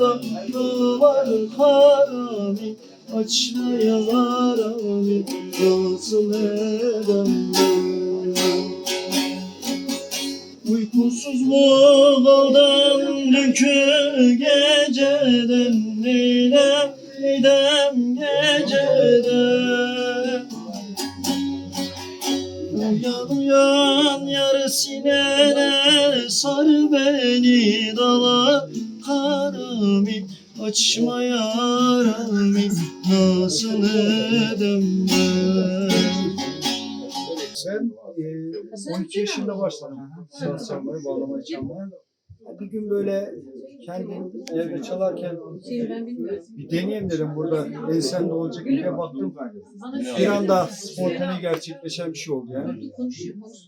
Duvar harami Açmaya harami Nasıl edem ben Uykusuz boğaldan dünkü geceden Neylem neydem geceden? Uyan uyan yar sinene Sar beni harami Açma yarami Nasıl edem ben Ben e, 12 yaşında başladım saz çalmaya, bağlamaya çalmaya. Bir gün böyle kendim evde çalarken bir deneyeyim dedim burada. Ensemde olacak diye baktım. Bir anda spontane gerçekleşen bir şey oldu yani.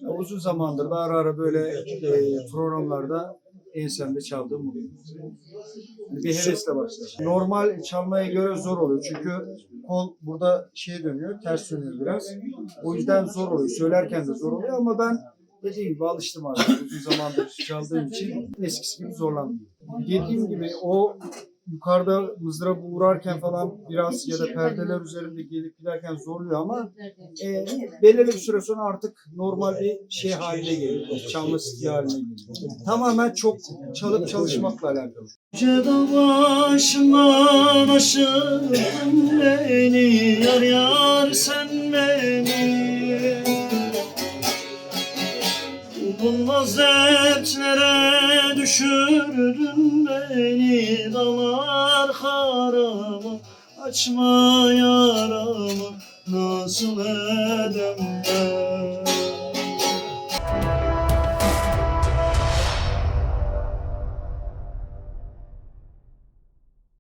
Ya Uzun zamandır da ara ara böyle e, programlarda ensemde çaldığım oluyor. Yani bir hevesle başladım. Normal çalmaya göre zor oluyor çünkü kol burada şeye dönüyor, ters dönüyor biraz. O yüzden zor oluyor. Söylerken de zor oluyor ama ben dediğim gibi alıştım artık. Uzun zamandır çaldığım için eskisi gibi zorlanmıyorum. Dediğim gibi o yukarıda mızrabı vurarken falan biraz ya da perdeler üzerinde gelip giderken zorluyor ama e, belirli bir süre sonra artık normal bir şey haline geliyor. Çalma stili haline geliyor. Tamamen çok çalıp çalışmakla alakalı. Ceda başımdan aşırdın beni Yar yar sen beni Bulunmaz dertlere düşürdün beni damar harama Açma yarama nasıl edem ben